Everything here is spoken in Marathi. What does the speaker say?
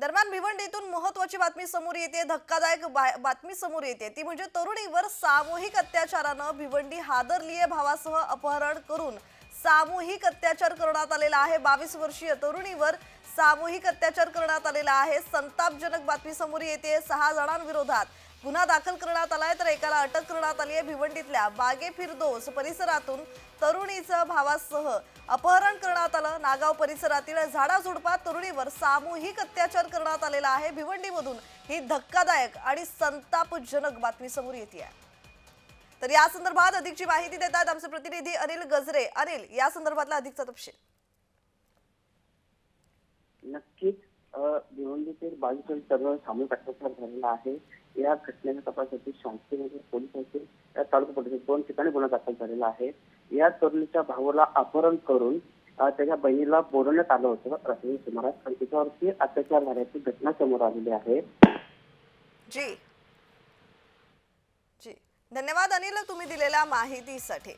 दरम्यान भिवंडीतून महत्वाची बातमी समोर येते धक्कादायक बा- बातमी समोर येते. ती म्हणजे तरुणीवर सामूहिक अत्याचारानं भिवंडी हादरलीय भावासह अपहरण करून सामूहिक अत्याचार करण्यात आलेला आहे. बावीस वर्षीय तरुणीवर सामूहिक अत्याचार करण्यात आलेला आहे. संतापजनक बातमी समोर येते. सहा जणांविरोधात गुन्हा दाखल करण्यात आलाय तर एकाला अटक करण्यात आली आहे. भिवंडीतल्या बागे फिरदोस परिसरातून तरुणीचं भावासह अपहरण करण्यात आलं. नागाव परिसरातील झाडाझुडपात तरुणीवर सामूहिक अत्याचार करण्यात आलेला आहे. भिवंडीमधून ही धक्कादायक आणि संतापजनक बातमी समोर येते. आहे तर या संदर्भात अधिकची माहिती देतात आमचे प्रतिनिधी अनिल गजरे. अनिल या संदर्भातला अधिकचा तपशील. नक्कीच अ, भिवंडीतील सर्व सामूहिक अत्याचार झालेला आहे. या घटनेच्या तपासासाठी शांतीनगर पोलिसांचे या तालुका पोलीस दोन ठिकाणी गुन्हा दाखल झालेला आहे. या तरुणीच्या भावाला अपहरण करून त्याच्या बहिणीला बोलवण्यात आलं होतं. रात्री सुमारास आणि तिच्यावरती अत्याचार झाल्याची घटना समोर आलेली आहे. जी. जी. धन्यवाद अनिल तुम्ही दिलेल्या माहितीसाठी.